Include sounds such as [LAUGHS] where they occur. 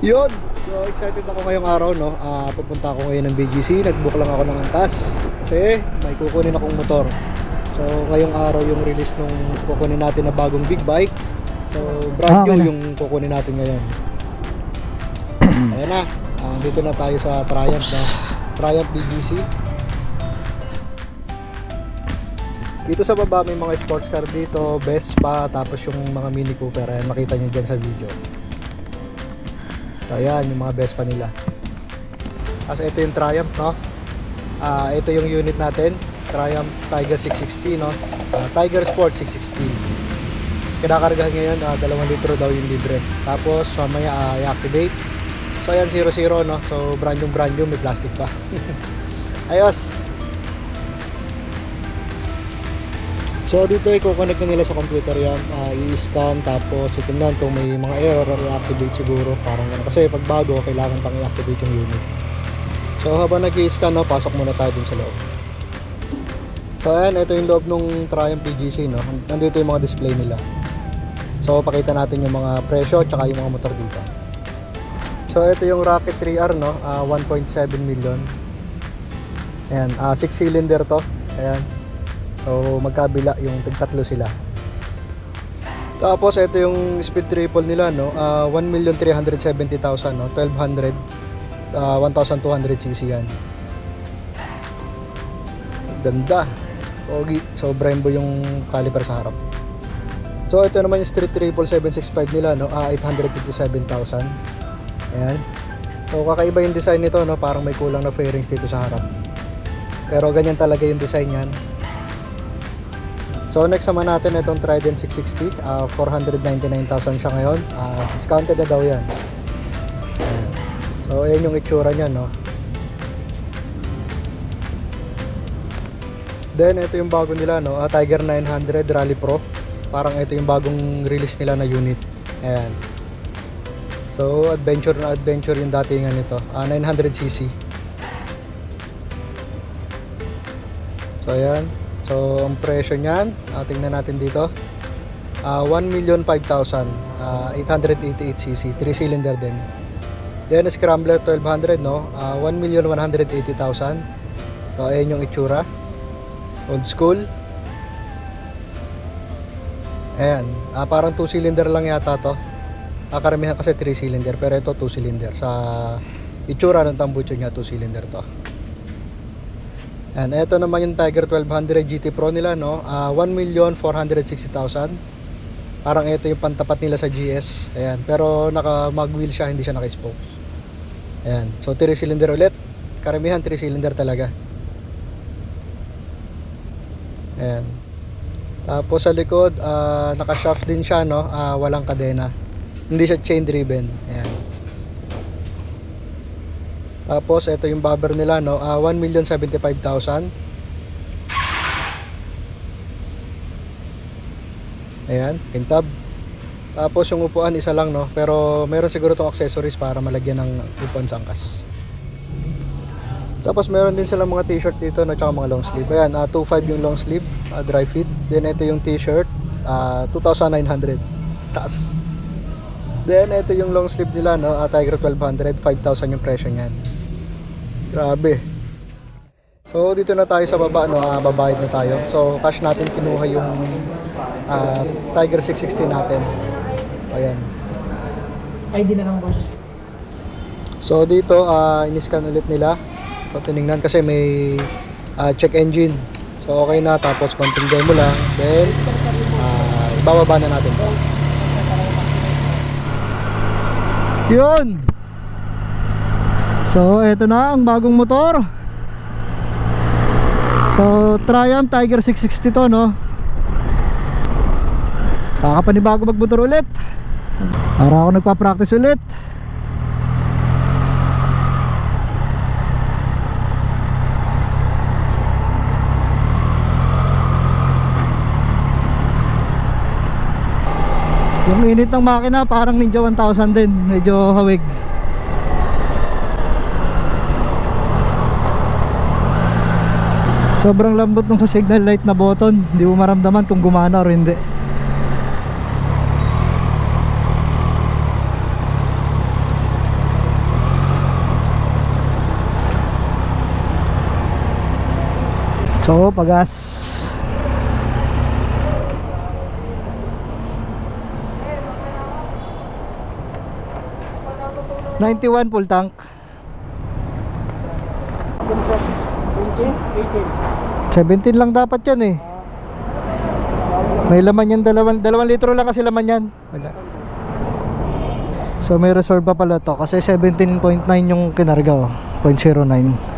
Yun! So excited ako ngayong araw no. Ah, pupunta ako ngayon ng BGC. Nagbook lang ako ng angkas kasi may kukunin akong motor. So ngayong araw yung release nung kukunin natin na bagong big bike. So brand Ah, okay new na. yung kukunin natin ngayon. [CLEARS THROAT] Ayan na. Ah, dito na tayo sa Triumph na. Triumph BGC. Dito sa baba may mga sports car dito, Vespa, tapos yung mga Mini Cooper. Ayan, makita nyo dyan sa video. So ayan, yung mga Vespa nila. Kasi ito yung Triumph, no? Ah, ito yung unit natin, Triumph Tiger 660, no? Ah, Tiger Sport 660. Kinakargahan ngayon, ah, 2 litro daw yung libre. Tapos mamaya ah, i-activate. So ayan, 00, no? So brand yung brand new, may plastic pa. [LAUGHS] Ayos! So dito i-connect na nila sa computer yan, Ah, i-scan tapos titingnan kung may mga error or i-activate siguro parang ganun. Kasi pag bago kailangan pang i-activate yung unit. So habang nag-i-scan no, pasok muna tayo dun sa loob. So ayan, ito yung loob ng Triumph PGC no. Nandito yung mga display nila. So pakita natin yung mga presyo at yung mga motor dito. So ito yung Rocket 3R no, ah, 1.7 million. Ayan, 6 cylinder to. Ayan. So magkabila yung tigtatlo sila. Tapos ito yung speed triple nila no, ah, 1,370,000 no, 1200 ah, 1200 cc yan. Ganda. Pogi. So Brembo yung caliper sa harap. So ito naman yung Street Triple 765 nila no, ah, 857,000. Ayan. So kakaiba yung design nito no, parang may kulang na fairings dito sa harap. Pero ganyan talaga yung design niyan. So next naman natin itong Trident 660, ah, 499,000 siya ngayon. Ah, discounted na daw 'yan. So ayan yung itsura niya no. Then ito yung bago nila no, ah, Tiger 900 Rally Pro. Parang ito yung bagong release nila na unit. Ayan. So adventure na adventure yung datingan nito. Ah, 900cc. So ayan. So ang presyo niyan, ah, tingnan natin dito. Ah, 1,005,000, ah, 888cc, 3 cylinder din. Then Scrambler 1200 no, ah, 1,180,000. So ayan yung itsura. Old school. Ayan, ah, parang 2 cylinder lang yata to. Ah, karamihan kasi 3 cylinder pero ito 2 cylinder. Sa itsura ng tambucho niya 2 cylinder to. And ito naman yung Tiger 1200 GT Pro nila no. Ah, 1,460,000. Parang ito yung pantapat nila sa GS. Ayan, pero naka mag wheel siya, hindi siya naka spokes. Ayan. So 3 cylinder ulit. Karamihan 3 cylinder talaga. Ayan. Tapos sa likod, ah, naka-shaft din siya no, Ah, walang kadena. Hindi siya chain driven. Ayan. Tapos ito yung bobber nila no, ah, 1,075,000. Ayan, pintab. Tapos yung upuan isa lang no, pero meron siguro tong accessories para malagyan ng upuan sa angkas. Tapos meron din silang mga t-shirt dito no, tsaka mga long sleeve. Ayan, ah, 2.5 yung long sleeve, ah, dry fit. Then ito yung t-shirt, ah, 2,900. Taas. Then ito yung long sleeve nila no, ah, Tiger 1200, 5,000 yung presyo niyan. Grabe. So dito na tayo sa baba no, ah, babayad na tayo. So cash natin kinuha yung ah, Tiger 660 natin. Ayan. ID na lang boss. So dito uh, iniscan ulit nila. So tiningnan kasi may ah, check engine. So okay na tapos konting demo lang. Then ah, ibababa na natin to. Yun. So eto na ang bagong motor. So Triumph Tiger 660 to no. Kakapanibago magmotor ulit. Para ako nagpa-practice ulit. Yung init ng makina parang Ninja 1000 din, medyo hawig. sobrang lambot ng sa signal light na button. Hindi mo maramdaman kung gumana or hindi. So pagas. Ninety one full tank. 17 lang dapat yan eh. May laman yan, dalawang, dalawang litro lang kasi laman yan. Wala. So may reserve pa pala to kasi 17.9 yung kinarga oh. 0.09.